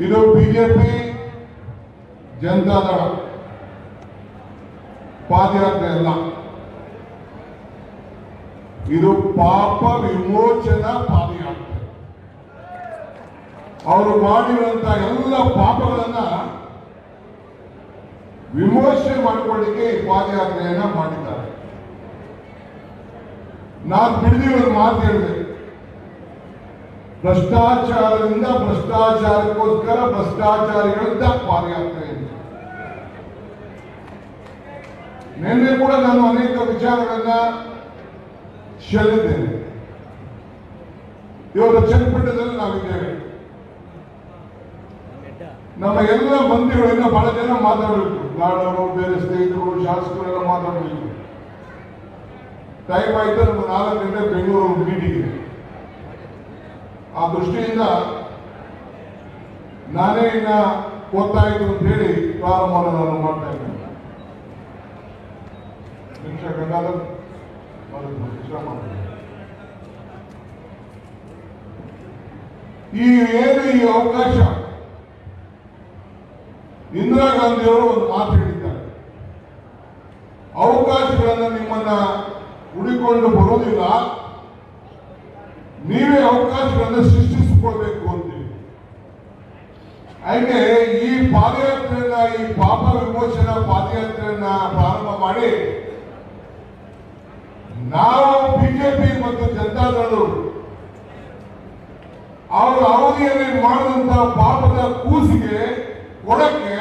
ಇದು ಬಿಜೆಪಿ ಜನತಾದಳ. ಪಾದಯಾತ್ರೆ ಅಲ್ಲ. ಇದು ಪಾಪ ವಿಮೋಚನಾ ಪಾದಯಾತ್ರೆ. ಅವರು ಮಾಡಿರುವಂತ ಎಲ್ಲ ಪಾಪಗಳನ್ನ ವಿಮೋಚನೆ ಮಾಡಿಕೊಳ್ಳಿಕ್ಕೆ ಈ ಪಾದಯಾತ್ರೆಯನ್ನ ಮಾಡಿದ್ದಾರೆ. ನಾನು ಬಿಡದಿ ಒಂದು ಮಾತು ಹೇಳಿದೆ ಭ್ರಷ್ಟಾಚಾರದಿಂದ ಭ್ರಷ್ಟಾಚಾರಕ್ಕೋಸ್ಕರ ಭ್ರಷ್ಟಾಚಾರಿಗಳಿಂದ ಪಾರಿಯಾಗ್ತಾ ಇದೆ ನಿನ್ನೆ ಕೂಡ ನಾನು ಅನೇಕ ವಿಚಾರಗಳನ್ನ ಚೆಲ್ಲಿದ್ದೇನೆ ಇವತ್ತು ಚನ್ನಪಟ್ಟಣದಲ್ಲಿ ನಾವಿದ್ದೇವೆ. ನಮ್ಮ ಎಲ್ಲ ಮಂತ್ರಿಗಳನ್ನ ಬಹಳ ಜನ ಮಾತಾಡಬೇಕು. ನಾಡವರು ಬೇರೆ ಸ್ನೇಹಿತರು, ಶಾಸಕರೆಲ್ಲ ಮಾತಾಡಬೇಕು. ಟೈಮ್ ಆಯ್ತು ನಮ್ಮ ನಾಲ್ಕು ಬೆಂಗಳೂರು ಮೀಟಿಂಗ್ ಇದೆ ಆ ದೃಷ್ಟಿಯಿಂದ ನಾನೇ ಇನ್ನ ಗೊತ್ತಾಯ್ತು ಅಂತ ಹೇಳಿ ಪ್ರಾರಂಭವನ್ನು ನಾನು ಮಾಡ್ತಾ ಇದ್ದೇನೆ. ನಿಮಿಷ ಗಂಗಾಧರ್ ಈ ಏನು ಈ ಅವಕಾಶ, ಇಂದಿರಾ ಗಾಂಧಿಯವರು ಒಂದು ಮಾತು ಹೇಳಿದ್ದಾರೆ. ಅವಕಾಶಗಳನ್ನು ನಿಮ್ಮನ್ನ ಹುಡಿಕೊಂಡು ಬರೋದಿಲ್ಲ ನೀವೇ ಅವಕಾಶಗಳನ್ನು ಸೃಷ್ಟಿಸಿಕೊಳ್ಬೇಕು ಅಂತೀವಿ ಹಾಗೆ ಈ ಪಾದಯಾತ್ರೆಯನ್ನ, ಈ ಪಾಪ ವಿಮೋಚನಾ ಪಾದಯಾತ್ರೆಯನ್ನ ಪ್ರಾರಂಭ ಮಾಡಿ, ನಾವು ಬಿಜೆಪಿ ಮತ್ತು ಜನತಾದಳರು ಅವರ ಅವಧಿಯಲ್ಲಿ ಮಾಡಿದಂತ ಪಾಪದ ಕೂಸಿಗೆ ಕೊಡಕ್ಕೆ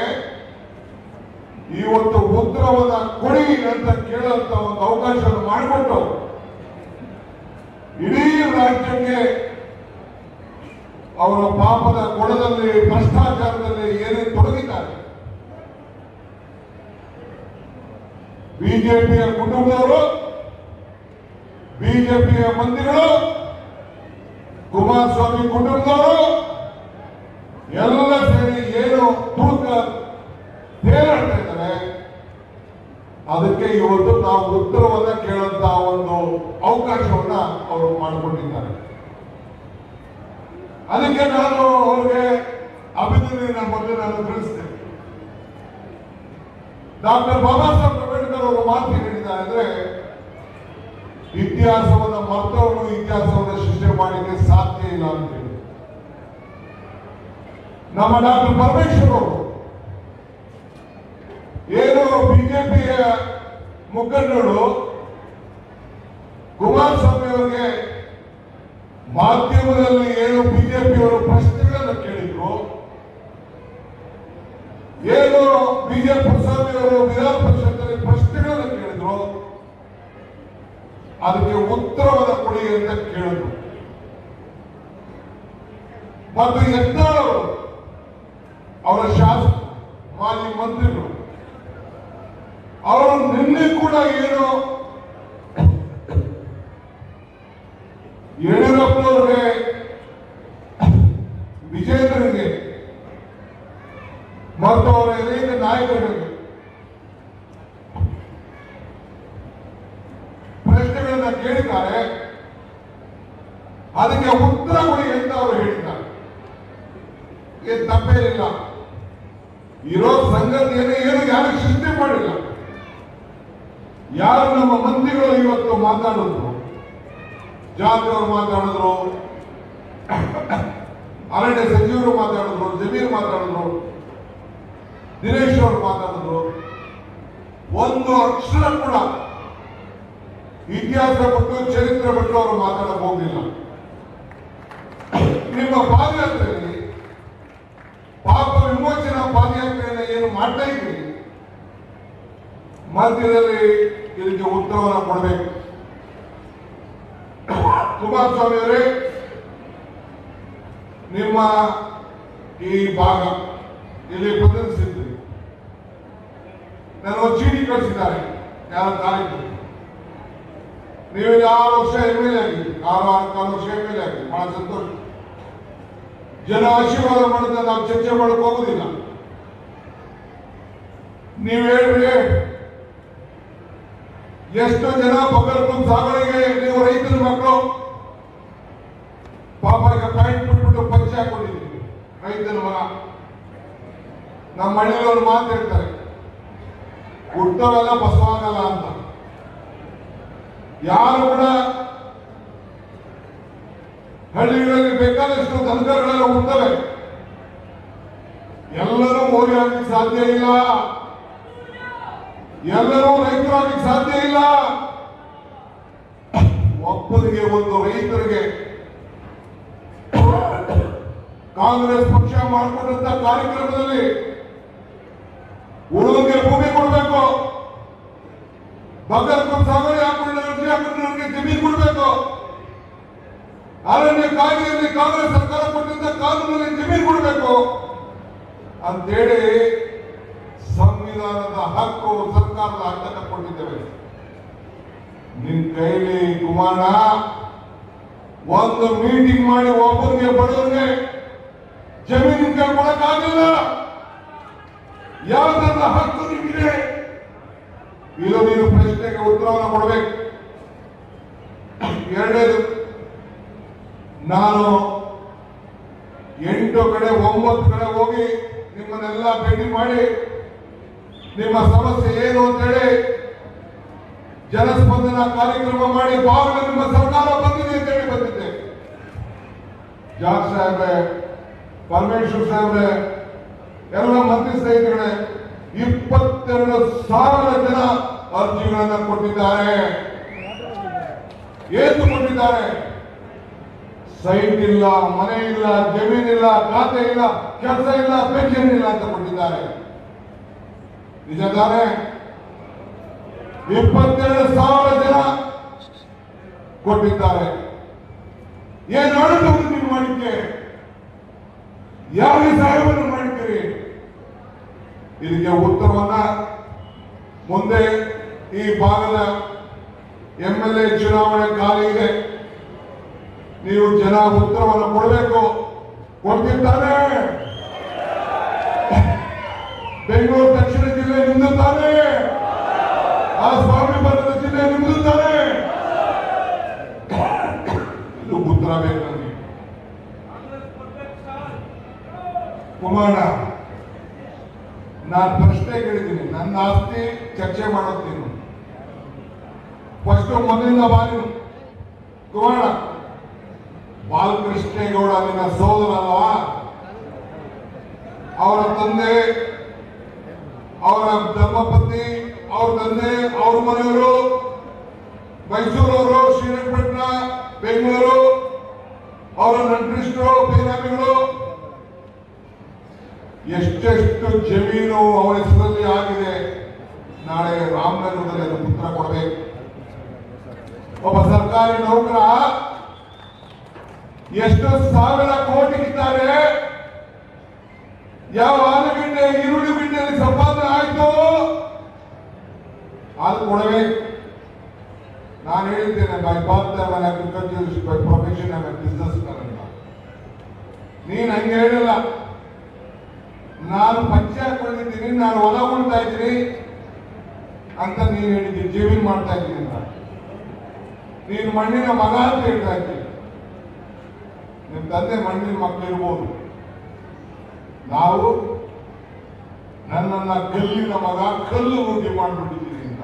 ಇವತ್ತು ಉತ್ತರವನ್ನ ಕೊಡಿ ಅಂತ ಕೇಳುವಂತ ಒಂದು ಅವಕಾಶವನ್ನು ಮಾಡಿಕೊಟ್ಟು ಇಡೀ ರಾಜ್ಯಕ್ಕೆ ಅವರ ಪಾಪದ ಕೊಡದಲ್ಲಿ ಭ್ರಷ್ಟಾಚಾರದಲ್ಲಿ ಏನೇನು ತೊಡಗಿದ್ದಾರೆ. ಬಿಜೆಪಿಯ ಕುಟುಂಬದವರು, ಬಿಜೆಪಿಯ ಮಂತ್ರಿಗಳು, ಕುಮಾರಸ್ವಾಮಿ ಕುಟುಂಬದವರು ಎಲ್ಲ ಸೇರಿ ಏನು ತೂಕ ತೇಲಾಡ್ತಾ ಇದ್ದಾರೆ. ಅದಕ್ಕೆ ಇವತ್ತು ನಾವು ಉತ್ತರವನ್ನ ಕೇಳಂತ ಒಂದು ಅವಕಾಶವನ್ನ ಅವರು ಮಾಡಿಕೊಂಡಿದ್ದಾರೆ. ಅದಕ್ಕೆ ನಾನು ಅವ್ರಿಗೆ ಅಭಿನಂದನೆ ಬಗ್ಗೆ ನಾನು ತಿಳಿಸ್ತೇನೆ. ಡಾಕ್ಟರ್ ಬಾಬಾ ಸಾಹೇಬ್ ಅಂಬೇಡ್ಕರ್ ಅವರು ಮಾತು ಹೇಳಿದ್ದಾರೆ ಅಂದ್ರೆ, ಇತಿಹಾಸವನ್ನು ಮತ್ತವರು ಇತಿಹಾಸವನ್ನು ಸೃಷ್ಟಿ ಮಾಡಲಿಕ್ಕೆ ಸಾಧ್ಯ ಇಲ್ಲ ಅಂತ ಹೇಳಿ ನಮ್ಮ ಡಾಕ್ಟರ್ ಪರಮೇಶ್ವರ್ ಅವರು ಏನು ಬಿಜೆಪಿಯ ಮುಖಂಡರು ಕುಮಾರಸ್ವಾಮಿ ಅವರಿಗೆ ಮಾಧ್ಯಮದಲ್ಲಿ ಏನು ಬಿಜೆಪಿಯವರು ಪ್ರಶ್ನೆಗಳನ್ನು ಕೇಳಿದ್ರು, ಏನು ಬಿಜೆಪಿ ಸ್ವಾಮಿ ಅವರು ವಿಧಾನ ಪರಿಷತ್ತಲ್ಲಿ ಪ್ರಶ್ನೆಗಳನ್ನು ಕೇಳಿದ್ರು, ಅದಕ್ಕೆ ಉತ್ತರವನ್ನು ಕೊಡಿ ಅಂತ ಕೇಳಿದ್ರು. ಮತ್ತು ಅವರು, ಅವರ ಶಾಸಕ, ಮಾಜಿ ಮಂತ್ರಿಗಳು ಅವರು ನಿನ್ನೆ ಕೂಡ ಏನು ಯಡಿಯೂರಪ್ಪನವ್ರಿಗೆ ವಿಜೇಂದ್ರಿಗೆ ಮತ್ತು ಅವರ ಅನೇಕ ನಾಯಕರಿಗೆ ಪ್ರಶ್ನೆಗಳನ್ನ ಕೇಳಿದ್ದಾರೆ. ಅದಕ್ಕೆ ಉತ್ತರ ಕೊಡಿ ಅಂತ ಅವರು ಹೇಳಿದ್ದಾರೆ ಏನು ತಪ್ಪೇನಿಲ್ಲ ಇರೋ ಸಂಗತಿಯನ್ನು ಏನು ಯಾರು ಸೃಷ್ಟಿ ಮಾಡಿಲ್ಲ ಯಾರು ನಮ್ಮ ಮಂತ್ರಿಗಳು ಇವತ್ತು ಮಾತಾಡಿದ್ರು. ಜಾತಿ ಅವರು ಮಾತಾಡಿದ್ರು. ಅರಣ್ಯ ಸಚಿವರು ಮಾತಾಡಿದ್ರು, ಜಮೀರ್ ಮಾತಾಡಿದ್ರು, ದಿನೇಶ್ ಅವರು ಮಾತಾಡಿದ್ರು. ಒಂದು ಅಕ್ಷರ ಕೂಡ ಇತಿಹಾಸ ಬಿಟ್ಟು, ಚರಿತ್ರೆ ಬಿಟ್ಟು ಅವರು ಮಾತಾಡಕ್ ಹೋಗಿಲ್ಲ ನಿಮ್ಮ ಪಾದಯಾತ್ರೆಯಲ್ಲಿ ಪಾಪ ವಿಮೋಚನಾ ಪಾದಯಾತ್ರೆಯನ್ನು ಏನು ಮಾಡ್ತಾ ಇದ್ರಿ ಮಧ್ಯದಲ್ಲಿ ಇದಕ್ಕೆ ಉತ್ತರವನ್ನು ಕೊಡಬೇಕು. ಕುಮಾರಸ್ವಾಮಿ ಅವರೇ ನಿಮ್ಮ ಈ ಭಾಗ ಇಲ್ಲಿ ಪ್ರತಿನಿಧಿಸಿದ್ರಿ ನಾನು ಚೀಟಿ ಕಳಿಸಿದ್ದಾರೆ. ಯಾರ ತಾರೀಕು ನೀವು ಆರು ವರ್ಷ ಎಂ ಎಲ್ ಎ ಆಗಿದ್ರಿ ಆರು ಆರು ವರ್ಷ ಎಂ ಎಲ್ ಎ ಆಗಿದ್ರಿ ಬಹಳ ಸಂತೋಷ. ಜನ ಆಶೀರ್ವಾದ ಮಾಡಿದ್ರೆ ನಾವು ಚರ್ಚೆ ಮಾಡಕ್ ಹೋಗುದಿಲ್ಲ ನೀವು ಹೇಳ್ರಿ ಎಷ್ಟು ಜನ ಬಗರ್ಪುರ್ ಸಾಗರಿಗೆ ನೀವು ರೈತರ ಮಕ್ಕಳು ಪಾಪ ಈಗ ಪ್ಯಾಂಟ್ ಬಿಟ್ಬಿಟ್ಟು ಪಂಚೆ ಹಾಕೊಂಡಿದ್ದೀವಿ ರೈತನ ಮಗ. ನಮ್ಮ ಹಳ್ಳಿಯಲ್ಲಿ ಮಾತಾಡ್ತಾರೆ ಹುಟ್ಟವೆಲ್ಲ ಬಸವಾಗಲ್ಲ ಅಂತ. ಯಾರು ಕೂಡ ಹಳ್ಳಿಗಳಲ್ಲಿ ಬೇಕಾದಷ್ಟು ದನಕರುಗಳೆಲ್ಲ ಹುಟ್ಟವೆ. ಎಲ್ಲರೂ ಮೋರಿ ಹಾಕಿ ಸಾಧ್ಯ ಇಲ್ಲ. ಎಲ್ಲರೂ ರೈತರಾಗ್ಲಿಕ್ಕೆ ಸಾಧ್ಯ ಇಲ್ಲ. ಒಬ್ಬರಿಗೆ ಒಂದು ರೈತರಿಗೆ ಕಾಂಗ್ರೆಸ್ ಪಕ್ಷ ಮಾಡಿಕೊಂಡಂತ ಕಾರ್ಯಕ್ರಮದಲ್ಲಿ ಉಳಿದಕ್ಕೆ ಭೂಮಿ ಕೊಡಬೇಕು. ಬಗರ್ಕು ಸಾಗರ ಹಾಕೊಂಡಿರೋ ಹಾಕೊಂಡವರಿಗೆ ಜಮೀನು ಕೊಡಬೇಕು. ಅರಣ್ಯ ಕಾಯ್ದೆಯಲ್ಲಿ ಕಾಂಗ್ರೆಸ್ ಸರ್ಕಾರ ಕೊಟ್ಟಿದ್ದ ಕಾನೂನಲ್ಲಿ ಜಮೀನು ಕೊಡಬೇಕು. ಅಂತೇಳಿ ಸಂವಿಧಾನದ ಹಕ್ಕು ಸರ್ಕಾರದ ಹಕ್ಕನ್ನು ಕೊಟ್ಟಿದ್ದೇವೆ. ನಿನ್ ಕೈಲಿ ಕುಮಾರ, ಒಂದು ಮೀಟಿಂಗ್ ಮಾಡಿ ಒಬ್ಬರಿಗೆ ಬಡವರಿಗೆ ಜಮೀನು ಕೇಳ್ಕೊಳಕ್ಕಾಗಿಲ್ಲ. ಯಾವ್ದನ್ನ ಹಕ್ಕು ನಿಮಗೆ ಇದು ನೀನು ಪ್ರಶ್ನೆಗೆ ಉತ್ತರವನ್ನು ಕೊಡಬೇಕು. ಎರಡನೇದು, ನಾನು ಎಂಟು ಕಡೆ ಒಂಬತ್ತು ಕಡೆ ಹೋಗಿ ನಿಮ್ಮನ್ನೆಲ್ಲ ಭೇಟಿ ಮಾಡಿ ನಿಮ್ಮ ಸಮಸ್ಯೆ ಏನು ಅಂತ ಹೇಳಿ ಜನಸ್ಪಂದನ ಕಾರ್ಯಕ್ರಮ ಮಾಡಿ ಬಾಗಿಲು ನಿಮ್ಮ ಸರ್ಕಾರ ಬಂದಿದೆ ಅಂತ ಹೇಳಿ ಬಂದಿದ್ದೆ. ಜಾಗ್ ಸಾಹೇಬ್ರೆ, ಪರಮೇಶ್ವರ್ ಸಾಹೇಬ್ರೆ, ಎಲ್ಲ ಮಂತ್ರಿ ಸ್ನೇಹಿತರೇ ಇಪ್ಪತ್ತೆರಡು ಸಾವಿರ ಜನ ಅರ್ಜಿಗಳನ್ನ ಕೊಟ್ಟಿದ್ದಾರೆ. ಏನು ಕೊಟ್ಟಿದ್ದಾರೆ? ಸೈಟ್ ಇಲ್ಲ, ಮನೆ ಇಲ್ಲ, ಜಮೀನಿಲ್ಲ, ಖಾತೆ ಇಲ್ಲ, ಕೆಲಸ ಇಲ್ಲ, ಪೆನ್ಷನ್ ಇಲ್ಲ ಅಂತ ಕೊಟ್ಟಿದ್ದಾರೆ. ನಿಜ ತಾನೇ ಇಪ್ಪತ್ತೆರಡು ಸಾವಿರ ಜನ ಕೊಟ್ಟಿದ್ದಾರೆ. ಏನು ಅಡುಗೆ ನೀವು ಮಾಡಿಕೆ ಯಾವ ಸಹಾಯವನ್ನು ಮಾಡಿದ್ದೀರಿ? ಇದಕ್ಕೆ ಉತ್ತರವನ್ನ ಮುಂದೆ ಈ ಭಾಗದ ಎಂ ಎಲ್ ಎ ಚುನಾವಣೆ ಖಾಲಿ ಇದೆ. ನೀವು ಜನ ಉತ್ತರವನ್ನು ಕೊಡಬೇಕು. ಕೊಡ್ತಿದ್ದಾರೆ ಬೆಂಗಳೂರು ದಕ್ಷಿಣ ಜಿಲ್ಲೆ ತಾನೇ ಆ ಸ್ವಾಮಿ ಬರದ ಜಿಲ್ಲೆ ನಿಮ್ದು ತಾನೇ ಉತ್ತರ ಬೇಕು ನನಗೆ. ಕುಮಾರ, ನಾನು ಪ್ರಶ್ನೆ ಕೇಳಿದ್ದೀನಿ ನನ್ನ ಆಸ್ತಿ ಚರ್ಚೆ ಮಾಡುತ್ತೀನಿ. ಫಸ್ಟ್ ಮೊದಲಿಂದ ಬಾರಿ. ಕುಮಾರ, ಬಾಲಕೃಷ್ಣೇಗೌಡ ನಿನ್ನ ಸೋದರ ಅಲ್ವಾ ಅವರ ತಂದೆ ಅವರ ಧರ್ಮಪತ್ನಿ ಅವ್ರ ತಂದೆ, ಅವ್ರ ಮನೆಯವರು, ಮೈಸೂರವರು, ಶ್ರೀರಂಗಪಟ್ಟಣ, ಬೆಂಗಳೂರು, ಅವರ ನಂಟರಿಷ್ಟರು ಬೇರಾಮಿಗಳು ಎಷ್ಟೆಷ್ಟು ಜಮೀನು ಅವರ ಹೆಸರಲ್ಲಿ ಆಗಿದೆ. ನಾಳೆ ರಾಮನಗರದಲ್ಲಿ ಅದು ಉತ್ತರ ಕೊಡಬೇಕು. ಒಬ್ಬ ಸರ್ಕಾರಿ ನೌಕರ ಎಷ್ಟು ಸಾವಿರ ಕೋಟಿ ಇದ್ದಾರೆ. ಯಾವ ಆಲೂಗಡ್ಡೆ, ಈರುಳ್ಳಿ ಗಿಡ್ಡೆಯಲ್ಲಿ ಸಂಪಾದನೆ ಆಯ್ತು. ಅದು ಕೊಡಬೇಕು ನಾನು ಹೇಳಿದ್ದೇನೆ by birth agriculture by profession business ನೀನ್ ಹಂಗೆ ಹೇಳಿಲ್ಲ. ನಾನು ಪಂಚೆ ಹಾಕೊಂಡಿದ್ದೀನಿ, ನಾನು ಹೊಲ ಉಳ್ತಾ ಇದ್ದೀನಿ ಅಂತ ನೀನು ಹೇಳಿದ್ದೀನಿ ಜೀವನ ಮಾಡ್ತಾ ಇದ್ದೀನಿ ಅಂತ. ನೀನು ಮಣ್ಣಿನ ಮಗ ಅಂತ ಹೇಳ್ತಾ ಇದ್ದೀನಿ. ನಿಮ್ಮ ತಂದೆ ಮಣ್ಣಿನ ಮಕ್ಕಳು ಇರ್ಬೋದು. ನಾವು ನನ್ನನ್ನ ಕಲ್ಲಿನ ಮಗ ಕಲ್ಲು ವೃದ್ಧಿ ಮಾಡಿಬಿಟ್ಟಿದ್ದೀನಿ ಅಂತ.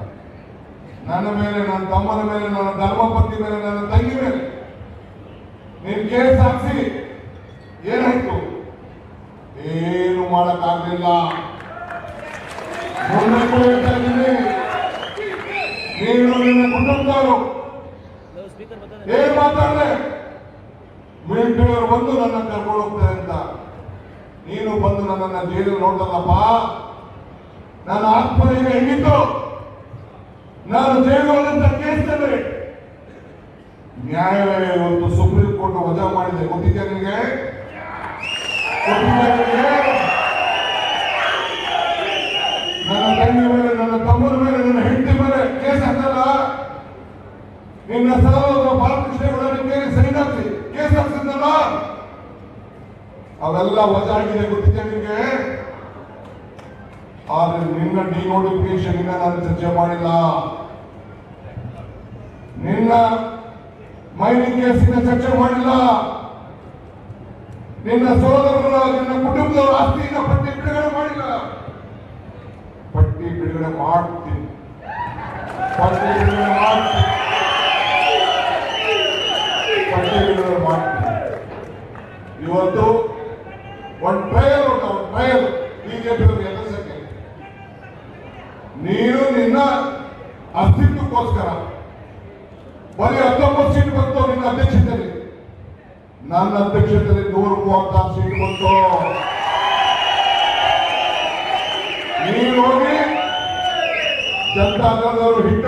ನನ್ನ ಮೇಲೆ, ನನ್ನ ತಮ್ಮನ ಮೇಲೆ, ನನ್ನ ಧರ್ಮಪತಿ ಮೇಲೆ, ನನ್ನ ತಂಗಿ ಮೇಲೆ. ನೀನ್ ಕೇಸ್ ಹಾಕ್ಸಿ. ಏನಾಯ್ತು? ಏನು ಮಾಡಕ್ಕಾಗಲಿಲ್ಲ. ನೀನು ನಿನ್ನ ಕುಟುಂಬದವರು. ಏನ್ ಮಾತಾಡ್ದೆ? ಮಿಲಿಟರಿಯವರು ಬಂದು ನನ್ನ ಕರ್ಕೊಂಡು ಹೋಗ್ತಾರೆ ಅಂತ. ನೀನು ಬಂದು ನನ್ನನ್ನು ಜೈಲು ನೋಡ್ದಲ್ಲಪ್ಪ? ನಾನು ಆತ್ಮನಿಗೆ ಹೆಂಗಿತ್ತು ನಾನು ಜೈಲು ಕೇಳ್ತೇನೆ ನ್ಯಾಯಾಲಯ ಇವತ್ತು ಸುಪ್ರೀಂ ಕೋರ್ಟ್ ವಜಾ ಮಾಡಿದೆ. ಗೊತ್ತಿದ್ಯಾ ನಿಮಗೆ? ನನ್ನ ತಂಗಿ ಮೇಲೆ, ನನ್ನ ತಮ್ಮನ ಮೇಲೆ, ನನ್ನ ಹೆಂಡತಿ ಮೇಲೆ ಕೇಸ್ ಹಾಕಲ್ಲ? ನಿನ್ನ ಸಹೋದರ ಬಾಲಕೃಷ್ಣ ಕೇಳಿ ಸೈನ್ ಹಾಕಿ ಕೇಸ್ ಹಾಕ್ಸಿದ್ನಲ್ಲ? ಅವೆಲ್ಲ ವಜಾಗಿದೆ ಗೊತ್ತಿದೆ ನಿಮಗೆ ಆದ್ರೆ ನಿನ್ನ ಡಿನೋಟಿಫಿಕೇಶನ್ ಇಂದ ನಾನು ಚರ್ಚೆ ಮಾಡಿಲ್ಲ. ನಿನ್ನ ಮೈನಿಂಗ್ ಕೇಸಿನ ಚರ್ಚೆ ಮಾಡಿಲ್ಲ. ನಿನ್ನ ಸೋದರರ ನಿನ್ನ ಕುಟುಂಬದವರ ಆಸ್ತಿಯಿಂದ ಪಟ್ಟಿ ಬಿಡುಗಡೆ ಮಾಡಿಲ್ಲ. ಪಟ್ಟಿ ಬಿಡುಗಡೆ ಮಾಡ್ತೀನಿ. ಪಟ್ಟಿ ಬಿಡುಗಡೆ ಮಾಡ್ತೀನಿ. ಪಟ್ಟಿ ಬಿಡುಗಡೆ ಮಾಡ್ತೀನಿ. ಇವತ್ತು ಒಂದು ಟ್ರಯಲ್ ಉಂಟು ಒಂದು ಟ್ರಯಲ್ ಬಿಜೆಪಿ ಎದುರಿಸಕ್ಕೆ ನೀನು ನಿನ್ನ ಅಸ್ತಿತ್ವಕ್ಕೋಸ್ಕರ ಬರೀ ಹತ್ತೊಂಬತ್ತು ಸೀಟ್ ಬಂತು ನಿನ್ನ ಅಧ್ಯಕ್ಷತೆಯಲ್ಲಿ ನನ್ನ ಅಧ್ಯಕ್ಷತೆಯಲ್ಲಿ ನೂರ ಮೂವತ್ತಾರು ಸೀಟ್ ಬಂತು. ನೀನು ಹೋಗಿ ಜನತಾ ದಳದವರು ಹಿಟ್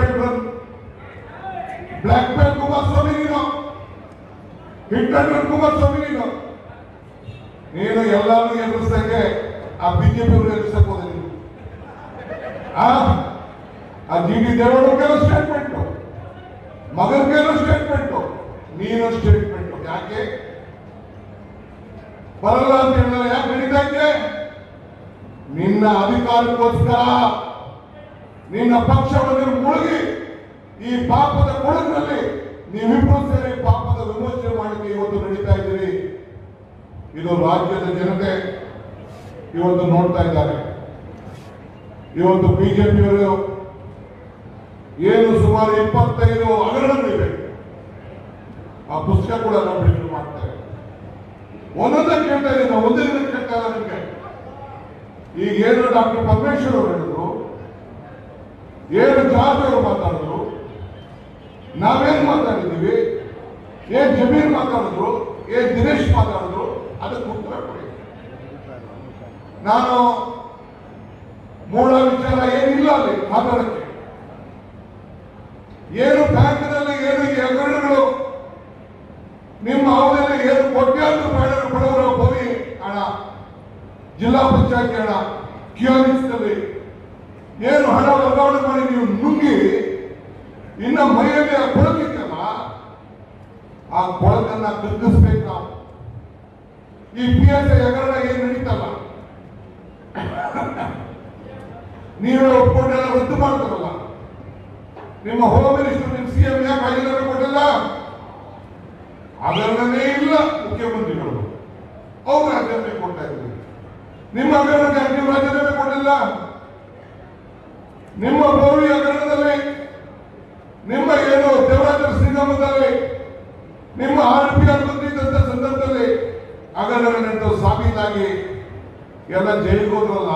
ಬ್ಲಾಕ್ ಮೇಲ್ ಕುಮಾರಸ್ವಾಮಿ ನೀನು. ಹಿಟ್ ಅಂಡ್ ರನ್ ಕುಮಾರಸ್ವಾಮಿ ನೀನು. ನೀನು ಎಲ್ಲಾನು ಎದುರಿಸಕ್ಕೆ ಆ ಬಿಜೆಪಿ ಅವರು ಎದುರಿಸಕ್ ಹೋದೆ ನೀನು. ಆ ಜಿ ಡಿ ದೇವೇಗೌಡರಿಗೆಲ್ಲ ಸ್ಟೇಟ್ಮೆಂಟು ಮಗನಿಗೆಲ್ಲ ಸ್ಟೇಟ್ಮೆಂಟ್ ನೀನು ಸ್ಟೇಟ್ಮೆಂಟ್ ಯಾಕೆ? ಬರಲ್ಲ ಅಂತ ಹೇಳಿದ್ರೆ ಯಾಕೆ ನಡೀತಾ ಇದೆ? ನಿನ್ನ ಅಧಿಕಾರಕ್ಕೋಸ್ಕರ ನಿನ್ನ ಪಕ್ಷವನ್ನು ಮುಳುಗಿ ಈ ಪಾಪದ ಕೊಳಗಿನಲ್ಲಿ ನೀವಿಬ್ಬರು ಸೇರಿ ಪಾಪದ ವಿಮೋಚನೆ ಮಾಡಲಿಕ್ಕೆ ಇವತ್ತು ನಡೀತಾ ಇದ್ದೀರಿ. ಇದು ರಾಜ್ಯದ ಜನತೆ ಇವತ್ತು ನೋಡ್ತಾ ಇದ್ದಾರೆ. ಇವತ್ತು ಬಿಜೆಪಿಯವರು ಏನು ಸುಮಾರು ಇಪ್ಪತ್ತೈದು ಹಗರಣಗಳಿವೆ. ಆ ಪುಸ್ತಕ ಕೂಡ ಮಾಡ್ತಾರೆ ಒಂದೊಂದೇ ಕೇಳ್ತಾ ಇದ್ದೀನಿ, ಒಂದೇ ಕೇಳ್ತಾ ಇಲ್ಲ ಈಗ ಏನು ಡಾಕ್ಟರ್ ಪರಮೇಶ್ವರ್ ಅವರು ಹೇಳಿದ್ರು, ಏನು ಜಾರ್ಜ್ ಅವರು ಮಾತಾಡಿದ್ರು, ನಾವೇನ್ ಮಾತಾಡಿದ್ದೀವಿ, ಏನ್ ಜಮೀರ್ ಮಾತಾಡಿದ್ರು, ಏನ್ ದಿನೇಶ್ ಮಾತಾಡಿದ್ರು, ಅದಕ್ಕೆ ಉತ್ತರ ಕೊಡಿ. ನಾನು ಮೂಲ ವಿಚಾರ ಏನಿಲ್ಲ ಅಲ್ಲಿ ಮಾತಾಡಕ್ಕೆ. ಏನು ಬ್ಯಾಂಕ್ನಲ್ಲಿ ಏನು ಹಗರಣಗಳು, ನಿಮ್ಮ ಅವಧಿಯಲ್ಲಿ ಏನು ಕೊಟ್ಟೆ ಅಂತ ಹಣ ಜಿಲ್ಲಾ ಪಂಚಾಯತ್ ಹಣ ಕಿಯಾನಿಸ್ನಲ್ಲಿ ಏನು ಹಣ ವರ್ಗಾವಣೆ ಮಾಡಿ ನೀವು ನುಂಗಿ, ಇನ್ನ ಮೈಯಲ್ಲಿ ಆ ಕೊಳಕಿತ್ತಲ್ಲ ಆ ಕೊಳಕನ್ನ ಕಗ್ಗಿಸ್ಬೇಕು ನಾವು ಈ ಪಿ ಎಸ್ ಐ ಹಗರಣ ಏನ್ ನಡೀತಲ್ಲ? ನೀವೇ ಒಪ್ಕೊಂಡೆಲ್ಲ ರದ್ದು ಮಾಡ್ತಾರಲ್ಲ. ನಿಮ್ಮ ಹೋಮ್ ಮಿನಿಸ್ಟರ್ ನಿಮ್ಮ ಸಿ ಎಂ ಯಾಕೆ ರಾಜೀನಾಮೆ ಕೊಟ್ಟಿಲ್ಲ? ಹಗರಣನೇ ಇಲ್ಲ ಮುಖ್ಯಮಂತ್ರಿಗಳು. ಅವ್ರು ಅದನ್ನೇ ಕೊಡ್ತಾ ಇದ್ರು ನಿಮ್ಮ ಅಗ್ರಹಣಕ್ಕೆ ನೀವು ರಾಜೀನಾಮೆ ಕೊಟ್ಟಿಲ್ಲ. ನಿಮ್ಮ ಗೌರಿ ಅಗ್ರಹಣದಲ್ಲಿ ನಿಮ್ಮ ಏನು ದೇವರಾಜ ಶ್ರೀರಾಮದಲ್ಲಿ ನಿಮ್ಮ ಆರ್ ಪಿ ಆರ್ ಬಂದಿದ್ದಂತ ಸಂದರ್ಭದಲ್ಲಿ ಹಗರಣಗಳು ಸಾಬೀತಾಗಿ ಎಲ್ಲ ಜೈಲಿಗೆ ಹೋದ್ರಲ್ಲ?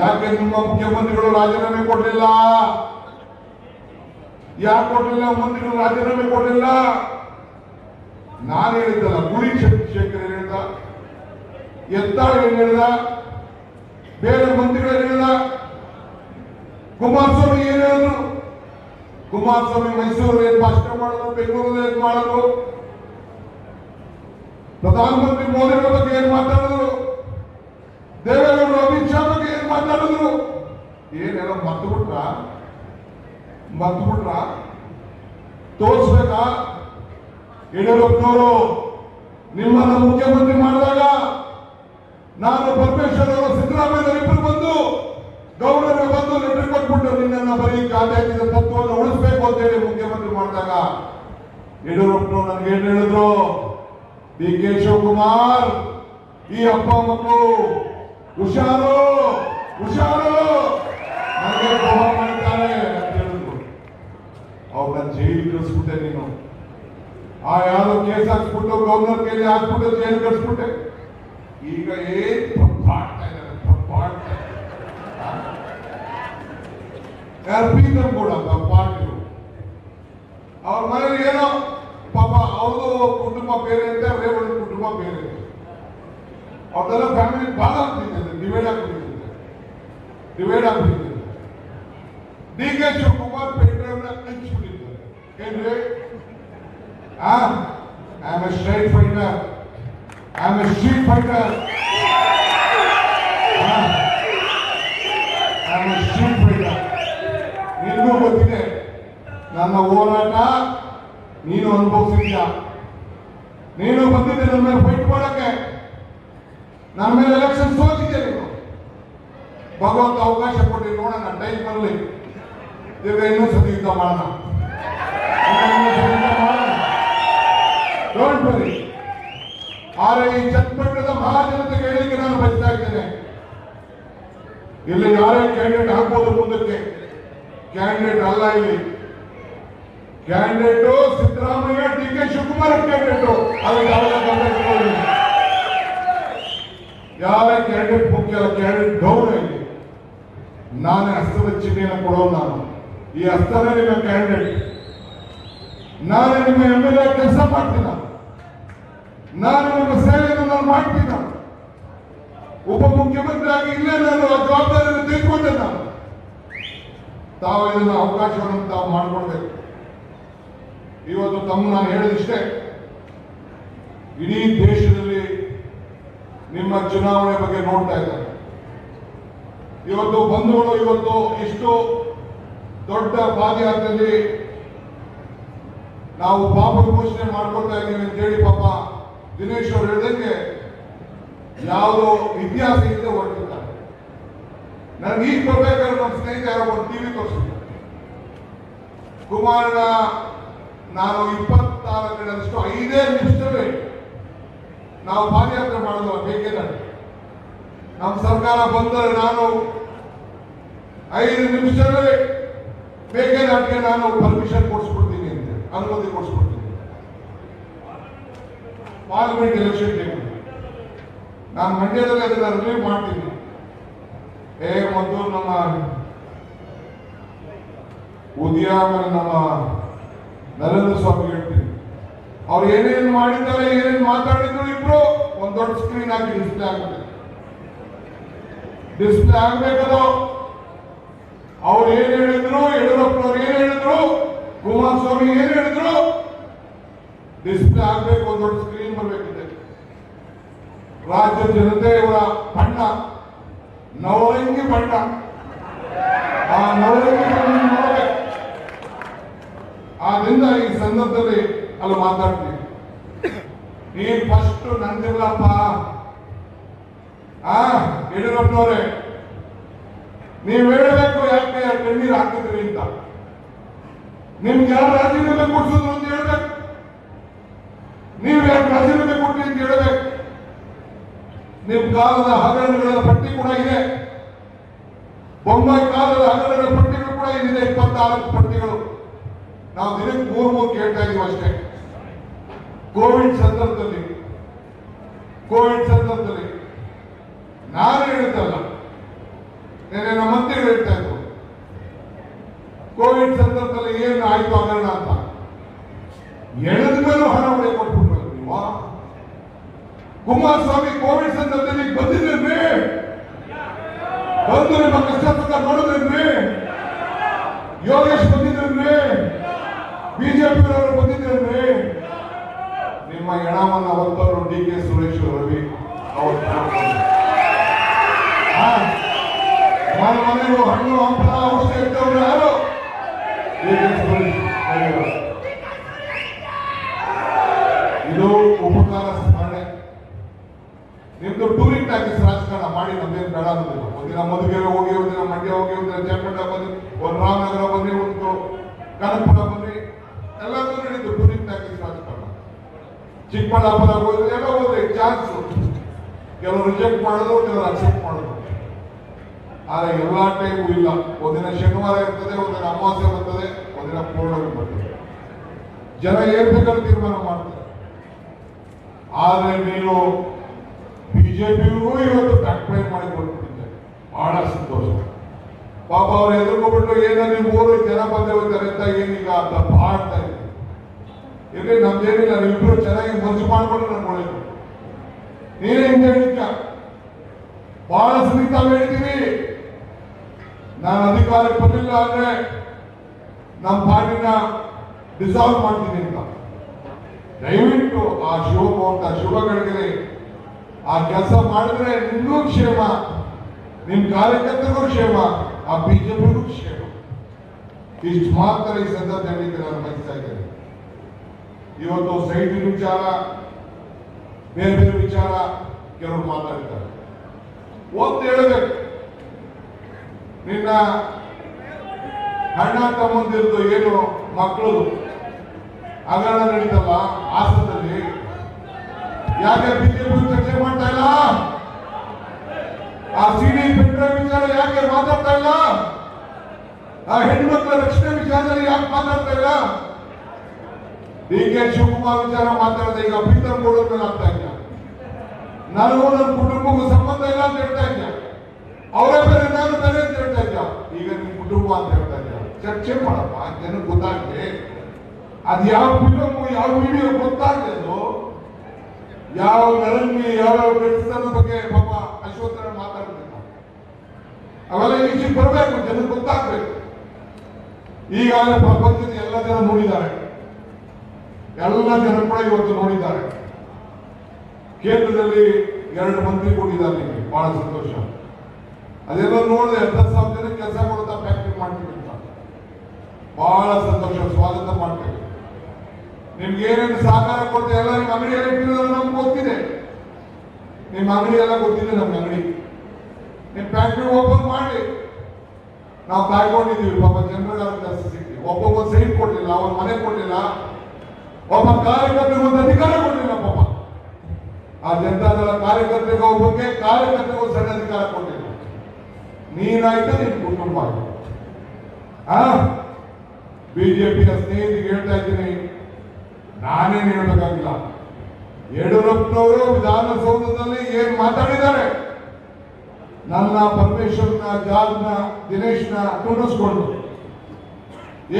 ಯಾಕೆ ನಿಮ್ಮ ಮುಖ್ಯಮಂತ್ರಿಗಳು ರಾಜೀನಾಮೆ ಕೊಡಲಿಲ್ಲ? ಯಾಕೆ ಕೊಡಲಿಲ್ಲ? ಮಂತ್ರಿಗಳು ರಾಜೀನಾಮೆ ಕೊಡಲಿಲ್ಲ? ನಾನು ಹೇಳಿದ್ದಲ್ಲ, ಗುಡಿ ಶೇಖರ್ ಹೇಳ್ದ ಬೇರೆ ಮಂತ್ರಿಗಳು ಏನ್ ಹೇಳ್ದ ಕುಮಾರಸ್ವಾಮಿ ಏನ್ ಹೇಳಿದ್ರು? ಕುಮಾರಸ್ವಾಮಿ ಮೈಸೂರಲ್ಲಿ ಏನ್ ಭಾಷಣ ಮಾಡಿದ್ರು ಬೆಂಗಳೂರಲ್ಲಿ ಏನ್ ಮಾಡಿದ್ರು ಪ್ರಧಾನಮಂತ್ರಿ ಮೋದಿಗಳ ಬಗ್ಗೆ ಏನ್ ಮಾತಾಡಿದ್ರು? ದೇವೇಗೌಡರು ಅಮಿತ್ ಶಾ ಬಗ್ಗೆ ಏನ್ ಮಾತಾಡಿದ್ರು? ಏನೆಲ್ಲ ಮರ್ತು ಬಿಟ್ರ? ಮರ್ತು ಬಿಟ್ರ? ತೋರಿಸ್ಬೇಕಾ? ಯಡಿಯೂರಪ್ಪನವರು ನಿಮ್ಮನ್ನ ಮುಖ್ಯಮಂತ್ರಿ ಮಾಡಿದಾಗ ನಾನು ಪರಮೇಶ್ವರ್ ಅವರು ಸಿದ್ದರಾಮಯ್ಯ ಇಬ್ಬರು ಬಂದು ಗೌಡರು ಬಂದು ಲೆಟರ್ ಕೊಟ್ಬಿಟ್ಟು ನಿನ್ನನ್ನ ಬರೀ ಕಾಂಗ್ರೆಸ್ಸಿನ ತತ್ವವನ್ನು ಉಳಿಸ್ಬೇಕು ಅಂತ ಹೇಳಿ ಮುಖ್ಯಮಂತ್ರಿ ಮಾಡಿದಾಗ ಯಡಿಯೂರಪ್ಪನವರು ನನಗೆ ಏನು ಹೇಳಿದ್ರು? ಡಿ ಕೆ ಶಿವಕುಮಾರ್, ಈ ಅಪ್ಪ ಮಕ್ಕಳು ಹುಷಾರು ಹುಷಾರು. ನನಗೆ ದ್ರೋಹ ಅಂತ ಹೇಳಿದ್ರು. ಅವ್ರನ್ನ ಜೈಲು ಕಳಿಸ್ಬಿಟ್ಟೆ ನೀನು. ಆ ಯಾರೋ ಕೇಸ್ ಹಾಕ್ಸ್ಬಿಟ್ಟು ಗೌರ್ನರ್ ಕೈಲಿ ಹಾಕ್ಬಿಟ್ಟು ಜೈಲು ಕಳಿಸ್ಬಿಟ್ಟೆ. ಈಗ ಏನ್ ತಪ್ಪಾಡ್ತಾ ಇದ್ದಾರೆ ತಪ್ಪಾಡ್ತಾ ಯಾರು ಪೀತರ್ ಕೂಡ ಪಾರ್ಟಿಗಳು ಅವ್ರ ಮನೇಲಿ ಏನೋ, ಪಾಪ ಅವ್ರದ್ದು ಕುಟುಂಬ ಬೇರೆ ಅಂತ ರೇವಣ್ಣ ಕುಟುಂಬ ಬೇರೆ ಅಂತ. ಅವ್ರದೆಲ್ಲ ಫ್ಯಾಮಿಲಿ ಭಾಗ ಆಗ್ತಿದೆ ಡಿವೈಡ್ ಆಗ್ಬಿಟ್ಟಿದೆ ಡಿವೈಡ್ ಆಗ್ಬಿಟ್ಟಿದೆ ಡಿ ಕೆ ಶಿವಕುಮಾರ್ ಪೆಂಡ್ರೈವ್ನ ಹಂಚ್ಬಿಟ್ಟಿದ್ದಾರೆ. ಏನ್ರಿ? ಆ? I am a straight fighter a street fighter I am a street fighter ನಿನಗೂ ಗೊತ್ತಿದೆ ನನ್ನ ಹೋರಾಟ ನೀನು ಅನುಭವಿಸಿದ್ಯಾ? ನೀನು ಬಂದಿದ್ದೆ ನನ್ನ ಮೇಲೆ ಫೈಟ್ ನಮ್ಮ ಮೇಲೆ ಎಲೆಕ್ಷನ್ ಸೋತಿದ್ದೆ ನೀನು? ಭಗವಂತ ಅವಕಾಶ ಕೊಟ್ಟು ನೋಡೋಣ ಟೈಮ್ ಬರಲಿ. ಈಗ ಇನ್ನೂ ಸತಿ ಯುದ್ಧ ಮಾಡೋಣ. ಡೋಂಟ್ ವರಿ ಆದರೆ ಈ ಚನ್ನಪಟ್ಟಣದ ಮಹಾಜನತೆ ಹೇಳಿಕೆ ನಾನು ಬಯಸ್ತಾ ಇದ್ದೇನೆ. ಇಲ್ಲಿ ಯಾರೇ ಕ್ಯಾಂಡಿಡೇಟ್ ಹಾಕ್ಬೋದು ಮುಂದಕ್ಕೆ? ಕ್ಯಾಂಡಿಡೇಟ್ ಅಲ್ಲ ಇಲ್ಲಿ. Candidate Siddaramaiah, D K Shivakumar candidate. ಯಾವ ಕ್ಯಾಂಡಿಡೇಟ್ ಮುಖ್ಯ ಕ್ಯಾಂಡಿಡೇಟ್ ಡೌನ್ ಇಲ್ಲಿ. ನಾನೇ ಹಸ್ತದ ಚಿಹ್ನೆಯನ್ನು ಕೊಡೋ ನಾನು. ಈ ಹಸ್ತನೇ ನಿಮ್ಮ ಕ್ಯಾಂಡಿಡೇಟ್ ನಾನೇ ನಿಮ್ಮ ಎಂ ಎಲ್ ಎ ಕೆಲಸ ಮಾಡ್ತೀನ ನಾನು ನಮ್ಮ ಸೇವೆಯನ್ನು ನಾನು ಮಾಡ್ತೀನ. ಉಪಮುಖ್ಯಮಂತ್ರಿ ಆಗಿ ಇಲ್ಲೇ ನಾನು ಆ ಜವಾಬ್ದಾರಿಯನ್ನು ತೆಗೆದುಕೊಂಡೆ ನಾನು. ತಾವು ಇದನ್ನು ಅವಕಾಶವನ್ನು ತಾವು ಮಾಡಿಕೊಡ್ಬೇಕು. ಇವತ್ತು ತಮ್ಮ ನಾನು ಹೇಳಿದಿಷ್ಟೇ, ಇಡೀ ದೇಶದಲ್ಲಿ ನಿಮ್ಮ ಚುನಾವಣೆ ಬಗ್ಗೆ ನೋಡ್ತಾ ಇದ್ದಾರೆ. ಇವತ್ತು ಬಂಧುಗಳು ಇವತ್ತು ಇಷ್ಟು ದೊಡ್ಡ ಪಾದಯಾತ್ರೆಯಲ್ಲಿ ನಾವು ಪಾಪ ಘೋಷಣೆ ಮಾಡ್ಕೊಳ್ತಾ ಇದ್ದೀವಿ ಅಂತೇಳಿ ಪಾಪ ದಿನೇಶ್ ಅವರು ಹೇಳಿದಂಗೆ ಯಾವುದೋ ಇತಿಹಾಸ ಇಲ್ಲದೆ ಹೊರಟಿದ್ದಾರೆ. ನನಗೆ ಈಗ ಬರ್ಬೇಕಾದ್ರೆ ನಮ್ಮ ಸ್ನೇಹಿತ ಯಾರೋ ಒಂದು ಟಿವಿ ತೋರಿಸಿದ್ರು. ಕುಮಾರನ ನಾನು ಇಪ್ಪತ್ತಾರಷ್ಟು ಐದೇ ನಿಮಿಷವೇ ನಾವು ಪಾದಯಾತ್ರೆ ಮಾಡೋದು ಬೇಕಿಲ್ಲ ನಮ್ಮ ಸರ್ಕಾರ ಬಂದರೆ ನಾನು ಐದು ನಿಮಿಷವೇ ನಾಟಕ ನಾನು ಪರ್ಮಿಷನ್ ಕೊಡಿಸ್ಬಿಡ್ತೀನಿ ಅಂತ ಅನುಮತಿ ಕೊಡಿಸ್ಬಿಡ್ತೀನಿ. ಪಾರ್ಲಿಮೆಂಟ್ ಎಲೆಕ್ಷನ್ ಟೈಮ್ ನಾನು ಮಂಡ್ಯದಲ್ಲಿ ಅದನ್ನ ರಿಲೀವ್ ಮಾಡ್ತೀನಿ. ಏ ಮತ್ತು ನಮ್ಮ ಉದಯ ಆಮೇಲೆ ನಮ್ಮ ನರೇಂದ್ರ ಸ್ವಾಮಿ ಹೇಳ್ತೀನಿ. ಅವ್ರು ಏನೇನು ಮಾಡಿದ್ದಾರೆ, ಏನೇನು ಮಾತಾಡಿದ್ರು ಇಬ್ರು ಒಂದ್ ದೊಡ್ಡ ಸ್ಕ್ರೀನ್ ಹಾಕಿ ಡಿಸ್ಪ್ಲೇ ಆಗುತ್ತೆ ಡಿಸ್ಪ್ಲೇ ಆಗ್ಬೇಕದು ಅವ್ರು ಏನ್ ಹೇಳಿದ್ರು, ಯಡಿಯೂರಪ್ಪನವ್ರು ಏನ್ ಹೇಳಿದ್ರು, ಕುಮಾರಸ್ವಾಮಿ ಏನ್ ಹೇಳಿದ್ರು ಡಿಸ್ಪ್ಲೇ ಆಗ್ಬೇಕು ಒಂದ್ ದೊಡ್ಡ ಸ್ಕ್ರೀನ್ ಬರಬೇಕಿದೆ. ರಾಜ್ಯ ಜನತೆ ಇವರ ಬಣ್ಣ, ನವರಂಗಿ ಬಣ್ಣ. ಆ ನವರಂಗಿ ಬಣ್ಣ ನೋಡಬೇಕು. ಆದ್ರಿಂದ ಈ ಸಂದರ್ಭದಲ್ಲಿ ಅಲ್ಲಿ ಮಾತಾಡ್ತೀನಿ. ನೀನ್ ಫಸ್ಟ್ ನಂದಿಲ್ಲಪ್ಪ ಆ, ಯಡಿಯೂರಪ್ಪನವ್ರೆ, ನೀವ್ ಹೇಳಬೇಕು ಯಾಕೆ ಕಣ್ಣೀರು ಹಾಕಿದ್ರಿ ಅಂತ. ನಿಮ್ಗೆ ಯಾರು ರಾಜೀನಾಮೆ ಕೊಡ್ಸಿದ್ರು ಅಂತ ಹೇಳ್ಬೇಕು. ನೀವ್ ಎರಡು ರಾಜೀನಾಮೆ ಕೊಟ್ರಿ ಅಂತ ಹೇಳಬೇಕು. ನಿಮ್ಮ ಕಾಲದ ಹಗರಣಗಳ ಪಟ್ಟಿ ಕೂಡ ಇದೆ. ಬೊಂಬಾಯಿ ಕಾಲದ ಹಗರಣಗಳ ಪಟ್ಟಿಗಳು ಕೂಡ ಇದೆ ಇಪ್ಪತ್ನಾಲ್ಕು ಪಟ್ಟಿಗಳು. ನಾವು ದಿನಕ್ಕೆ ಮೂರು ಮೂರು ಕೇಳ್ತಾ ಇದೀವಿ ಅಷ್ಟೇ. ಕೋವಿಡ್ ಸಂದರ್ಭದಲ್ಲಿ ಕೋವಿಡ್ ಸಂದರ್ಭದಲ್ಲಿ ನಾನು ಹೇಳ್ತಲ್ಲ ನೆನೆ ನಮ್ಮ ಮಂತ್ರಿಗಳು ಹೇಳ್ತಾ ಇದ್ರು, ಕೋವಿಡ್ ಸಂದರ್ಭದಲ್ಲಿ ಏನು ಆಯ್ತು ಹಗರಣ ಅಂತ. ಎಳೆದ ಮೇಲೂ ಹಣ ಹೊಡೆ ಕೊಟ್ಬಿಟ್ರು ನೀವು ಕುಮಾರಸ್ವಾಮಿ ಕೋವಿಡ್ ಸಂದರ್ಭದಲ್ಲಿ ಬಂದಿದ್ದೇನೆ. ಬಂದು ನಿಮ್ಮ ಕಷ್ಟಪಟ್ಟ ಸುಖ ನೋಡಿದ್ರೇನ್ರಿ ಯೋಗೇಶ್ ಬಂದಿದ್ದೇನೆ. ಬಿಜೆಪಿ ಅವರು ಬಂದಿದ್ದೇನೆ. ನಿಮ್ಮ ಹೆಣವನ್ನು ಹೊತ್ತವರು ಡಿ ಕೆ ಸುರೇಶ್ ರವಿ ಅವರು ಮನೆ ಮನೆಗೂ ಹಣ್ಣು ಹಂಪಲ ಔಷಧಿ ಇಟ್ಟವರು ಯಾರು ಡಿ ಕೆ ಸುರೇಶ್ ರವಿ ಅವರು. ಇದು ಉಪಕಾರ ಸ್ಮರಣೆ ನಿಮ್ದು ಟೂರಿಂಗ್ ಪ್ಯಾಕೇಜ್ ರಾಜಕಾರಣ ಮಾಡಿ ನಮ್ದೇನು ಬೇಡ ಒಂದಿನ ಮಧುಗಿರಿ ಹೋಗಿ ಒಂದಿನ ಮಂಡ್ಯ ಹೋಗಿ ಒಂದಿನ ಜಯಪೇಟ ಬಂದ್ರಿ ಒಂದು ರಾಮನಗರ ಬಂದ್ರಿ ಒಂದು ಕನಕಪುರ ಬಂದ್ರಿ ಎಲ್ಲದೂ ನಡೀತು ಪುನೀತ್ ರಾಜಕಾರಣ ಚಿಕ್ಕಬಳ್ಳಾಪುರ ಹೋದ್ರೆ ಎಲ್ಲ ಹೋದ್ರೆ ಚಾನ್ಸ್ ಕೆಲವರು ರಿಜೆಕ್ಟ್ ಮಾಡೋದು, ಕೆಲವರು ಅಕ್ಸೆಪ್ಟ್ ಮಾಡೋದು. ಆದ್ರೆ ಎಲ್ಲ ಟೈಮು ಇಲ್ಲ. ಒಂದಿನ ಶನಿವಾರ ಇರ್ತದೆ, ಒಂದಿನ ಅಮಾವಾಸ್ಯ ಬರ್ತದೆ, ಒಂದಿನ ಪೂರ್ಣಮಿ ಬರ್ತದೆ. ಜನ ಏರ್ಬೇಕಾದ್ರೆ ತೀರ್ಮಾನ ಮಾಡ್ತಾರೆ. ಆದ್ರೆ ನೀನು ಬಿಜೆಪಿಗೂ ಇವತ್ತು ಕಂಪ್ಲೇಂಟ್ ಮಾಡಿ ಕೊಟ್ಬಿಟ್ಟಿದ್ದೆ ಬಹಳ ಸಂತೋಷ. ಪಾಪ ಅವ್ರು ಎದುರ್ಕೊಬಿಟ್ಟು ಏನೋ ನೀವು ಮೂರು ಜನ ಬಂದೇ ಹೋಗ್ತಾರೆ ಅಂತ ಏನೀಗ ಅಂತ ಬಾಳ್ತಾ ಇದ್ದೀವಿ ಇಲ್ಲಿ ನಮ್ದೇನಿಲ್ಲ, ನೀವಿಬ್ರು ಚೆನ್ನಾಗಿ ಮನಸ್ಸು ಮಾಡ್ಕೊಂಡು ನಾನು ಒಳ್ಳೇದು. ನೀನೇ ಹಿಂಗೆ ಹೇಳಿದ್ದ ಬಹಳ ಸರಿ ತಾವು ಹೇಳ್ತೀವಿ. ನಾನು ಅಧಿಕಾರಕ್ಕೆ ಬರಲಿಲ್ಲ ಅಂದ್ರೆ ನಮ್ಮ ಪಾರ್ಟಿನ ಡಿಸಾಲ್ವ್ ಮಾಡ್ತೀನಿ ಅಂತ. ದಯವಿಟ್ಟು ಆ ಶಿವಮೊಗ್ಗ ಶಿವಗಳಿಗೆ ಆ ಕೆಲಸ ಮಾಡಿದ್ರೆ ನಿನ್ನೂ ಕ್ಷೇಮ. ನಿಮ್ ಕಾರ್ಯಕರ್ತರಿಗೂ ಕ್ಷೇಮ, ಆ ಬಿಜೆಪಿಗೂ ಕ್ಷೇಮ. ಇಷ್ಟು ಮಾತ್ರ ಈ ಸಂದರ್ಭದಲ್ಲಿ ನಾನು ಬಯಸ್ತಾ ಇದ್ದೇನೆ. ಇವತ್ತು ಸೈಟ್ ವಿಚಾರ ಬೇರೆ ಬೇರೆ ವಿಚಾರ, ಕೆಲವರು ಮಾತಾಡ್ತಾರೆ. ಒಂದು ಹೇಳಬೇಕು. ನಿನ್ನ ಅಣ್ಣ ತಮ್ಮಂದಿರದು ಏನು ಮಕ್ಕಳು ಹಗರಣ ನಡೀತಲ್ಲ ಆಸನದಲ್ಲಿ ಯಾಕೆ ಬಿಜೆಪಿ ಚರ್ಚೆ ಮಾಡ್ತಾ ಇಲ್ಲ? ಆ ಸಿಡಿ ಪೆಟ್ರೋಲ್ ವಿಚಾರ ಯಾಕೆ ಮಾತಾಡ್ತಾ ಇಲ್ಲ? ಆ ಹೆಣ್ಮಕ್ಳ ರಕ್ಷಣೆ ವಿಚಾರದಲ್ಲಿ ಯಾಕೆ ಮಾತಾಡ್ತಾ ಇಲ್ಲ? ಡಿ ಕೆ ಶಿವಕುಮಾರ್ ವಿಚಾರ ಮಾತಾಡ್ತಾ ಈಗ ಪ್ರೀತಮ್ ಗೌಡರ ಮೇಲೆ ಆಗ್ತಾ ಇಲ್ಲ ನನಗೂ ನನ್ನ ಕುಟುಂಬಕ್ಕೂ ಸಂಬಂಧ ಇಲ್ಲ ಅಂತ ಹೇಳ್ತಾ ಇದ್ದ. ಅವರೇ ಬೇರೆ, ನಾನು ಬೇರೆ ಅಂತ ಹೇಳ್ತಾ ಇದ್ದ. ಈಗ ನಿಮ್ ಕುಟುಂಬ ಅಂತ ಹೇಳ್ತಾ ಇದ್ದ. ಚರ್ಚೆ ಮಾಡಪ್ಪ, ಜನಕ್ಕೆ ಗೊತ್ತಾಗ್ಲಿ. ಅದು ಯಾವ ಫಿಲಮ್, ಯಾವ ವಿಡಿಯೋ ಗೊತ್ತಾಗ್ಲಿ ಅದು? ಯಾವ ನರಂಗಿ ಯಾವ ಬೆಳೆಸ್ತಾನ ಬಗ್ಗೆ ಪಾಪ ಅವೆಲ್ಲ ಈಚೆಗೆ ಬರಬೇಕು ಜನಕ್ಕೆ ಗೊತ್ತಾಗ್ಬೇಕು. ಈಗಾಗಲೇ ಪ್ರಪಂಚದ ಎಲ್ಲ ಜನ ನೋಡಿದ್ದಾರೆ. ಎಲ್ಲ ಜನ ಕೂಡ ಇವತ್ತು ನೋಡಿದ್ದಾರೆ. ಕೇಂದ್ರದಲ್ಲಿ ಎರಡು ಮಂತ್ರಿ ಕೊಟ್ಟಿದ್ದಾರೆ ನಿಮಗೆ, ಬಹಳ ಸಂತೋಷ. ಅದೆಲ್ಲ ನೋಡಿದ್ರೆ ಎಲ್ಲ ಸಾವಿರ ಜನ ಕೆಲಸ ಕೊಡುತ್ತಾ ಫ್ಯಾಕ್ಟ್ರಿ ಮಾಡ್ತೀವಿ ಅಂತ. ಬಹಳ ಸಂತೋಷ, ಸ್ವಾಗತ ಮಾಡ್ತೇವೆ. ನಿಮ್ಗೆ ಏನೇನು ಸಹಕಾರ ಕೊಡ್ತೀವಿ ಎಲ್ಲ ನಿಮ್ಮ ಅಂಗಡಿಯಲ್ಲಿ ಇಟ್ಟಿರೋದ್ರೆ ನಮ್ಗೆ ಗೊತ್ತಿದೆ. ನಿಮ್ಮ ಅಂಗಡಿ ಎಲ್ಲ ಗೊತ್ತಿದೆ ನಮ್ಗೆ ಅಂಗಡಿ. ನಿಮ್ಮ ಫ್ಯಾಕ್ಟ್ರಿ ಓಪನ್ ಮಾಡಿ. ನಾವು ಕಾಯ್ಕೊಂಡಿದ್ದೀವಿ, ಪಾಪ ಜನರಿಗೆ ಕೆಲಸ ಸಿಕ್ಕಿ ಒಬ್ಬೊಬ್ಬ ಸೈಟ್ ಕೊಡ್ಲಿಲ್ಲ, ಅವ್ರ ಮನೆ ಕೊಡ್ಲಿಲ್ಲ. ಒಬ್ಬ ಕಾರ್ಯಕರ್ತರಿಗೆ ಒಂದು ಅಧಿಕಾರ ಕೊಡ್ಲಿಲ್ಲ ಪಾಪ. ಆ ಜನತಾದಳ ಕಾರ್ಯಕರ್ತರಿಗೆ ಒಬ್ಬಕ್ಕೆ ಕಾರ್ಯಕರ್ತರಿಗೆ ಒಂದು ಸಣ್ಣ ಅಧಿಕಾರ ಕೊಟ್ಟಿಲ್ಲ ನೀನಾಯ್ತು ನಿನ್ ಕುಟುಂಬ ಆ? ಬಿಜೆಪಿಯ ಸ್ನೇಹಿತರಿಗೆ ಹೇಳ್ತಾ ಇದ್ದೀನಿ, ನಾನೇನು ಹೇಳ್ಬೇಕಾಗಿಲ್ಲ. ಯಡಿಯೂರಪ್ಪನವರು ವಿಧಾನಸೌಧದಲ್ಲಿ ಏನ್ ಮಾತಾಡಿದ್ದಾರೆ? ನನ್ನ ಪರಮೇಶ್ವರ್ನ ಜಾರ್ಜ್ನ ದಿನೇಶ್ನ ಕುಂಡಿಸ್ಕೊಂಡು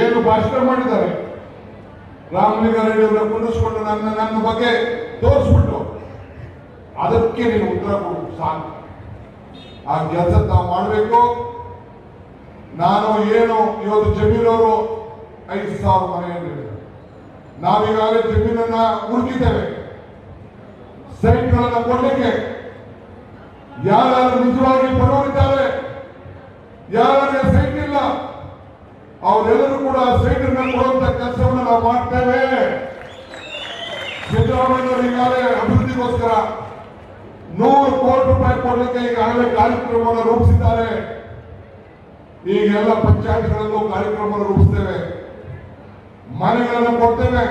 ಏನು ಭಾಷಣ ಮಾಡಿದ್ದಾರೆ? ರಾಮಲಿಂಗಾರೆಡ್ಡಿ ಅವರ ಕುಂಡಿಸ್ಕೊಂಡು ನನ್ನ ನನ್ನ ಬಗ್ಗೆ ತೋರಿಸ್ಬಿಟ್ಟು ಅದಕ್ಕೆ ನೀನು ಉತ್ತರ ಕೊಡು ಸಾಕು. ಆ ಕೆಲಸ ತಾವು ಮಾಡಬೇಕು. ನಾನು ಏನು ಇವತ್ತು ಜಮೀನವರು ಐದು ಸಾವಿರ ಮನೆಯಲ್ಲಿ ನಾವೀಗಾಗಲೇ ಜಮೀನನ್ನ ಹುಡುಕಿದ್ದೇವೆ. ಸೈಟ್ಗಳನ್ನು ಕೊಡ್ಲಿಕ್ಕೆ ಯಾರು ನಿಜವಾಗಿ ಬಡವರಿದ್ದಾರೆ ಯಾರಿಗೆ ಸೈಟ್ ಇಲ್ಲ? ಅವರೆಲ್ಲರೂ ಕೂಡ ಸೈಟ್ ಕೊಡುವಂತ ಕೆಲಸವನ್ನು ನಾವು ಮಾಡ್ತೇವೆ. ಸಿದ್ದರಾಮಯ್ಯವರು ಈಗಾಗಲೇ ಅಭಿವೃದ್ಧಿಗೋಸ್ಕರ ನೂರು ಕೋಟಿ ರೂಪಾಯಿ ಕೊಡಲಿಕ್ಕೆ ಈಗಾಗಲೇ ಕಾರ್ಯಕ್ರಮವನ್ನು ರೂಪಿಸಿದ್ದಾರೆ. ಈಗೆಲ್ಲ ಪಂಚಾಯತ್ಗಳಲ್ಲೂ ಕಾರ್ಯಕ್ರಮವನ್ನು ರೂಪಿಸ್ತೇವೆ. ಮನೆಗಳನ್ನು ಕೊಡ್ತೇವೆ.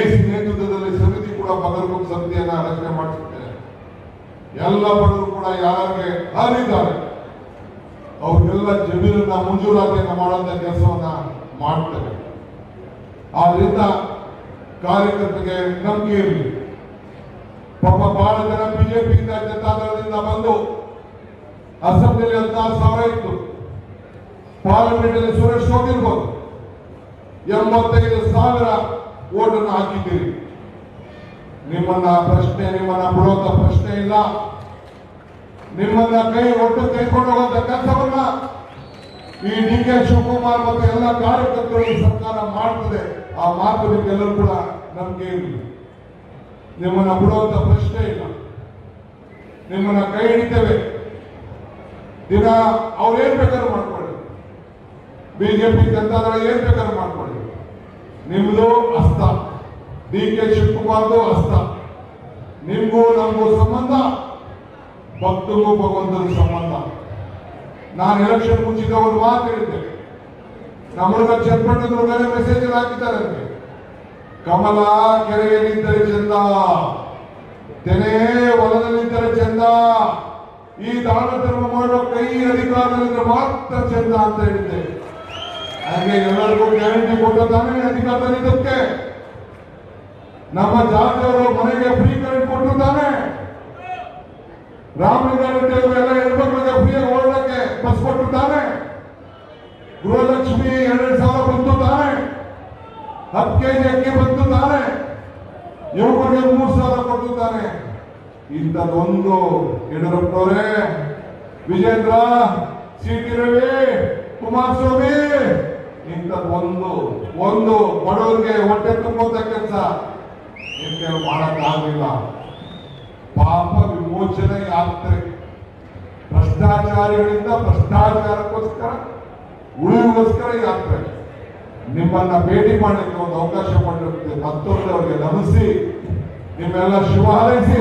ಎಸಿ ನೇತೃತ್ವದಲ್ಲಿ ಸಮಿತಿ ಕೂಡ ಬಗರ್ಗುಪ್ ಸಮಿತಿಯನ್ನು ರಚನೆ ಮಾಡಿಸುತ್ತೇವೆ ಎಲ್ಲ ಬಡವರು ಕೂಡ ಯಾರಿಗೆ ಹಾರಿದ್ದಾರೆ ಅವ್ರಿಗೆಲ್ಲ ಜಮೀನನ್ನ ಮಂಜೂರಾತಿಯನ್ನ ಮಾಡುವಂತ ಕೆಲಸವನ್ನ ಮಾಡ್ತೇವೆ ಆದ್ರಿಂದ ಕಾರ್ಯಕರ್ತರಿಗೆ ನಂಬಿಕೆ ಇರಲಿ. ಪಾಪ ಬಹಳ ಜನ ಬಿಜೆಪಿಯಿಂದ ಜನತಾದಳದಿಂದ ಬಂದು ಅಸೆಂಬ್ಲಿಯಲ್ಲಿ ಹದಿನಾರು ಸಾವಿರ ಇತ್ತು. ಪಾರ್ಲಿಮೆಂಟ್ ಅಲ್ಲಿ ಸುರೇಶ್ ಹೋಗಿರ್ಬೋದು ಎಂಬತ್ತೈದು ಸಾವಿರ ಓಟನ್ನು ಹಾಕಿದ್ದೀರಿ. ನಿಮ್ಮನ್ನ ಪ್ರಶ್ನೆ, ನಿಮ್ಮನ್ನ ಬಿಡುವಂತ ಪ್ರಶ್ನೆ ಇಲ್ಲ. ನಿಮ್ಮನ್ನ ಕೈ ಒಟ್ಟು ತೆಗೆದುಕೊಂಡು ಹೋಗುವಂತ ಕೆಲಸವನ್ನ ಈ ಡಿ ಕೆ ಶಿವಕುಮಾರ್ ಮತ್ತು ಎಲ್ಲ ಕಾರ್ಯಕರ್ತರು ಸರ್ಕಾರ ಮಾಡ್ತದೆ. ಆ ಮಾತು ನಿಮ್ಗೆಲ್ಲರೂ ಕೂಡ ನಮ್ಗೆ ನಿಮ್ಮನ್ನ ಬಿಡುವಂತ ಪ್ರಶ್ನೆ ಇಲ್ಲ. ನಿಮ್ಮನ್ನ ಕೈ ಹಿಡಿತೇವೆ. ದಿನ ಅವ್ರೇನ್ ಬೇಕಾದ್ರೂ ಮಾಡ್ಕೊಳ್ಳಿ. ಬಿಜೆಪಿ, ಜನತಾದಳ ಏನ್ ಬೇಕಾದ್ರೂ ಮಾಡ್ಕೊಳ್ಳಿ. ನಿಮ್ದು ಅಸ್ತ ಡಿ ಕೆ ಶಿವಕುಮಾರ್ದು ಹಸ್ತ. ನಿಮ್ಗೂ ನಮಗೂ ಸಂಬಂಧ, ಭಕ್ತರಿಗೂ ಭಗವಂತನ ಸಂಬಂಧ. ನಾನು ಎಲೆಕ್ಷನ್ ಮುಂಚಿತ ಒಂದು ಮಾತು ಹೇಳಿದ್ದೆ. ನಮ್ಮ ಹುಡುಗ ಚನ್ನಪಟ್ಟಣದ ಮೆಸೇಜ್ ಹಾಕಿದ್ದಾರೆ ನನಗೆ ಕಮಲ ಕೆರೆಯಲ್ಲಿದ್ದರೆ ಚಂದ, ತೆನೆ ಹೊಲದಲ್ಲಿದ್ದರೆ ಚಂದ, ಈ ದಾನ ಧರ್ಮ ಮಾಡೋ ಕೈ ಅಧಿಕಾರದಲ್ಲಿದ್ದರೆ ಮಾತ್ರ ಚಂದ ಅಂತ ಹೇಳಿದ್ದೆ. ಹಾಗೆ ಎಲ್ಲರಿಗೂ ಗ್ಯಾರಂಟಿ ಕೊಟ್ಟದ್ದಾನೆ ಅಧಿಕಾರದಲ್ಲಿದ್ದಕ್ಕೆ. ನಮ್ಮ ಜಾತಿಯವರು ಮನೆಗೆ ಫ್ರೀ ಕರೆಂಟ್ ಕೊಟ್ಟು ತಾನೆ ರಾಮಲಿಂಗಾರೆಡ್ಡಿ ಅವರು ಎಲ್ಲ ಹೆಣ್ಮಕ್ಳಿಗೆ ಫ್ರೀ ಓಡಕ್ಕೆ ಬಸ್ ಕೊಟ್ಟು ತಾನೆ ಗೃಹಲಕ್ಷ್ಮಿ ಎರಡೆರಡು ಸಾವಿರ ಬಂತು ತಾನೆ ಹತ್ತು ಕೆಜಿ ಅಕ್ಕಿ ಬಂತು ತಾನೆ ಯುವಕರಿಗೆ ಮೂರು ಸಾವಿರ ಕೊಟ್ಟು ತಾನೆ ಇಂಥದ್ದೊಂದು ಯಡಿಯೂರಪ್ಪನವರೇ. ವಿಜೇಂದ್ರ ಸಿ ಟಿ ರವಿ, ಕುಮಾರಸ್ವಾಮಿ, ಇಂಥದ್ದೊಂದು, ಒಂದು ಬಡವರಿಗೆ ಹೊಟ್ಟೆ ತುಂಬುವಂತ ಕೆಲಸ. ನಿಮ್ಗೆ ಮಾಡಕ್ಕಾಗಲಿಲ್ಲ ಪಾಪ ವಿಮೋಚನೆ ಯಾತ್ರೆ. ಭ್ರಷ್ಟಾಚಾರಿಗಳಿಂದ ಭ್ರಷ್ಟಾಚಾರಕ್ಕೋಸ್ಕರ, ಉಳಿವಿಗೋಸ್ಕರ ಯಾತ್ರೆ. ನಿಮ್ಮನ್ನ ಭೇಟಿ ಮಾಡಲಿಕ್ಕೆ ಒಂದು ಅವಕಾಶ ಮಾಡಿರುತ್ತೆ ಮತ್ತೊಂದು ಅವರಿಗೆ ನಮಿಸಿ, ನಿಮ್ಮೆಲ್ಲ ಶುಭ ಹಾರೈಸಿ.